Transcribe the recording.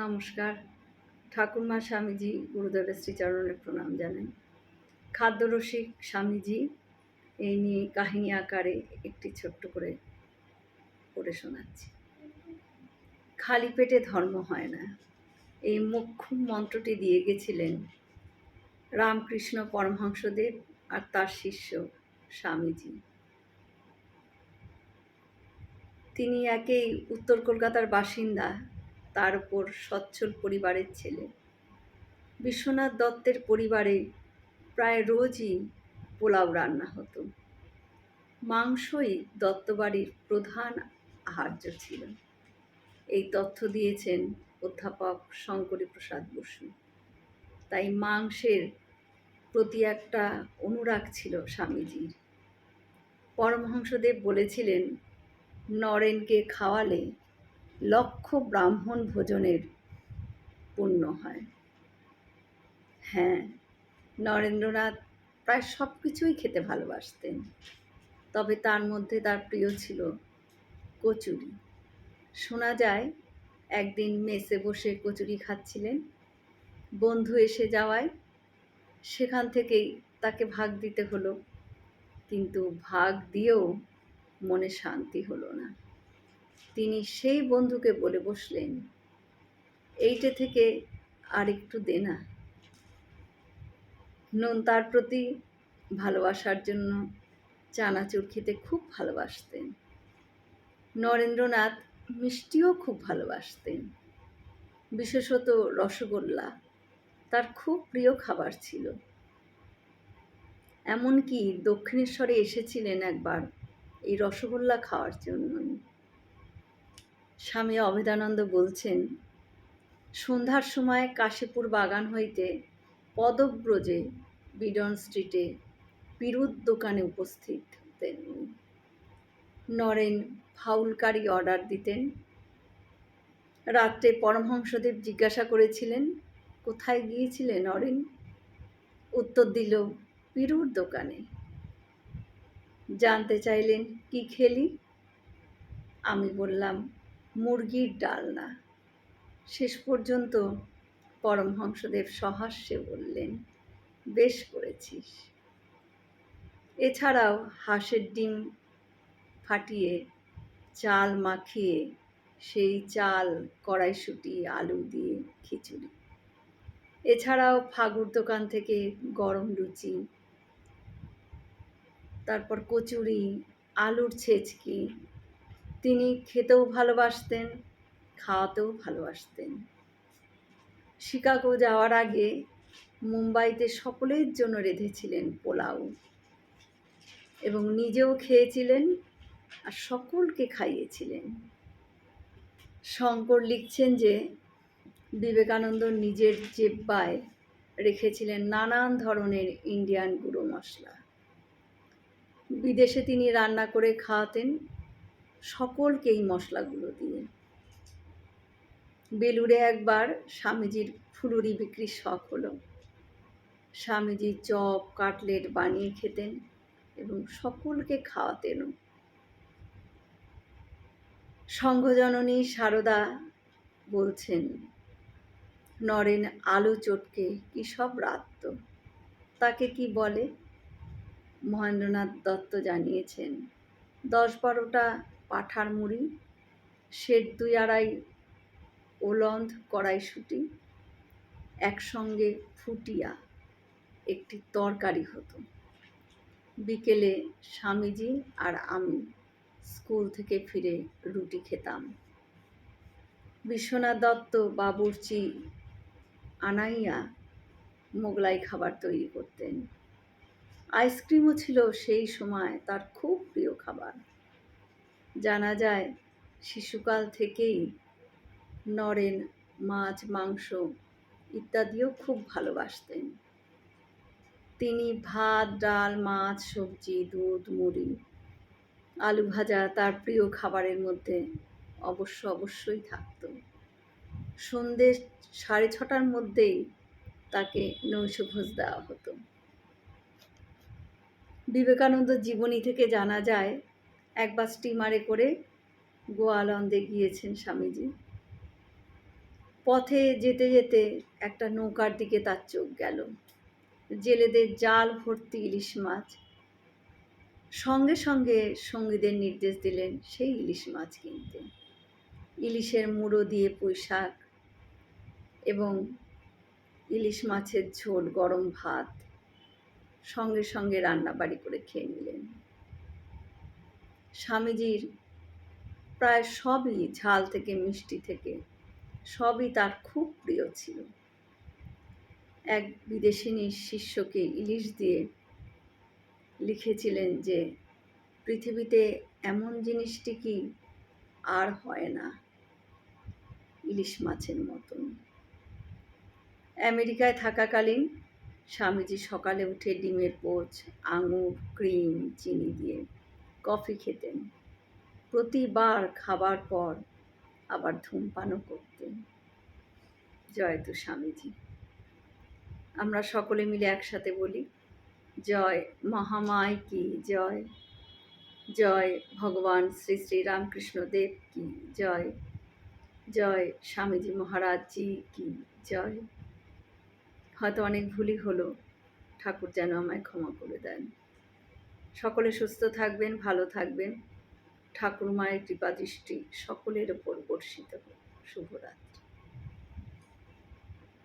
নমস্কার। ঠাকুরমা স্বামীজি গুরুদেবের শ্রীচরণের প্রণাম জানাই। খাদ্যরসিক স্বামীজি, এই নিয়ে কাহিনী আকারে একটি ছোট্ট করে পড়ে শোনাচ্ছি। খালি পেটে ধর্ম হয় না। এই মোক্ষম মন্ত্রটি দিয়ে গেছিলেন রামকৃষ্ণ পরমহংসদেব আর তার শিষ্য স্বামীজি। তিনি একেই উত্তর কলকাতার বাসিন্দা। তার উপর সচ্ছল পরিবারের ছেলে। বিশ্বনাথ দত্তের পরিবারে প্রায় রোজই পোলাও রান্না হতো। মাংসই দত্তবাড়ির প্রধান আহার্য ছিল। এই তথ্য দিয়েছেন অধ্যাপক শঙ্করী প্রসাদ বসু। তাই মাংসের প্রতি একটা অনুরাগ ছিল স্বামীজির। পরমহংসদেব বলেছিলেন, নরেনকে খাওয়ালে লক্ষ ব্রাহ্মণ ভোজনের পূর্ণ হয়। হ্যাঁ নরেন্দ্রনাথ প্রায় সব কিছুই খেতে ভালোবাসতেন। তবে তার মধ্যে তার প্রিয় ছিল কচুরি। শোনা যায়, একদিন মেসে বসে কচুরি খাচ্ছিলেন। বন্ধু এসে যাওয়ায় সেখান থেকেই তাকে ভাগ দিতে হলো। কিন্তু ভাগ দিয়েও মনে শান্তি হলো না। তিনি সেই বন্ধুকে বলে বসলেন, এইটে থেকে আর একটু দে না। নুন তার প্রতি ভালোবাসার জন্য চানাচুর খেতে খুব ভালোবাসতেন। নরেন্দ্রনাথ মিষ্টিও খুব ভালোবাসতেন। বিশেষত রসগোল্লা তার খুব প্রিয় খাবার ছিল। এমনকি দক্ষিণেশ্বরে এসেছিলেন একবার এই রসগোল্লা খাওয়ার জন্যই। স্বামী অভেদানন্দ বলছেন, সন্ধ্যার সময় কাশীপুর বাগান হইতে পদব্রজে বিডন স্ট্রিটে পিরুত দোকানে উপস্থিত হতেন নরেন ফাউলকারি অর্ডার দিতেন। রাত্রে পরমহংসদেব জিজ্ঞাসা করেছিলেন, কোথায় গিয়েছিলেন নরেন? উত্তর দিল পিরুর দোকানে। জানতে চাইলেন কি খেলি? আমি বললাম মুরগির ডালনা। শেষ পর্যন্ত পরমহংসদেব সহাস্যে বললেন, বেশ করেছিস। এছাড়াও হাঁসের ডিম ফাটিয়ে চাল মাখিয়ে সেই চাল কড়াইশুঁটি, আলু দিয়ে খিচুড়ি। এছাড়াও ফাগুর দোকান থেকে গরম লুচি, তারপর কচুরি, আলুর ছেচকি তিনি খেতেও ভালোবাসতেন, খাওয়াতেও ভালোবাসতেন। শিকাগো যাওয়ার আগে মুম্বাইতে সকলের জন্য রেঁধেছিলেন পোলাও এবং নিজেও খেয়েছিলেন আর সকলকে খাইয়েছিলেন। শঙ্কর লিখছেন যে, বিবেকানন্দ নিজের জেব্বায় রেখেছিলেন নানান ধরনের ইন্ডিয়ান গুঁড়ো মশলা। বিদেশে তিনি রান্না করে খাওয়াতেন সকলকে এই মশলাগুলো দিয়ে। বেলুড়ে একবার স্বামীজির ফুলুরি বিক্রির শখ হলো। স্বামীজি চপ, কাটলেট বানিয়ে খেতেন এবং সকলকে খাওয়াতেন সংঘজননী সারদা বলছেন, নরেন আলু চটকে কী সব রাত্ত তাকে কি বলে? মহেন্দ্রনাথ দত্ত জানিয়েছেন, দশ বারোটা পাঠার মুড়ি শের দুই আড়াই ওলন্দ কড়াইশুঁটি, একসঙ্গে ফুটিয়া একটি তরকারি হতো। বিকেলে স্বামীজি আর আমি স্কুল থেকে ফিরে রুটি খেতাম। বিশ্বনাথ দত্ত বাবুর্চি আনাইয়া মোগলাই খাবার তৈরি করতেন। আইসক্রিমও ছিল সেই সময় তার খুব প্রিয় খাবার। জানা যায়, শিশুকাল থেকেই নরেন মাছ, মাংস ইত্যাদিও খুব ভালোবাসতেন। তিনি ভাত, ডাল, মাছ, সবজি, দুধ, মুড়ি, আলু ভাজা তার প্রিয় খাবারের মধ্যে অবশ্য অবশ্যই থাকত। সন্ধ্যে সাড়ে ছটার মধ্যেই তাকে নৈশভোজ দেওয়া হতো। বিবেকানন্দ জীবনী থেকে জানা যায় একবার স্টিমারে করে গোয়ালন্দে গিয়েছেন স্বামীজি। পথে যেতে যেতে একটা নৌকার দিকে তার চোখ গেল। জেলেদের জাল ভর্তি ইলিশ মাছ। সঙ্গে সঙ্গে সঙ্গীদের নির্দেশ দিলেন সেই ইলিশ মাছ কিনতে। ইলিশের মুড়ো দিয়ে পুঁই শাক এবং ইলিশ মাছের ঝোল, গরম ভাত সঙ্গে সঙ্গে রান্নাবাড়ি করে খেয়ে নিলেন। স্বামীজির প্রায় সবই ঝাল থেকে, মিষ্টি থেকে, সবই তার খুব প্রিয় ছিল। এক বিদেশিনী শিষ্যকে ইলিশ দিয়ে লিখেছিলেন যে, পৃথিবীতে এমন জিনিসটি কি আর হয় না ইলিশ মাছের মতন? আমেরিকায় থাকাকালীন স্বামীজি সকালে উঠে ডিমের পোচ, আঙুর, ক্রিম, চিনি দিয়ে কফি খেতেন। প্রতিবার খাবার পর আবার ধূমপানও করতেন। জয় তো স্বামীজি। আমরা সকলে মিলে একসাথে বলি, জয় মহামায় কি, জয়। জয় ভগবান শ্রী শ্রী রামকৃষ্ণ দেব কি, জয়। জয় স্বামীজি মহারাজ জি কি, জয়। হয়তো অনেক ভুলই হলো, ঠাকুর যেন আমায় ক্ষমা করে দেন। সকলে সুস্থ থাকবেন ভালো থাকবেন। ঠাকুর মায়ের কৃপা দৃষ্টি সকলের ওপর বর্ষিত হোক। শুভরাত্রি।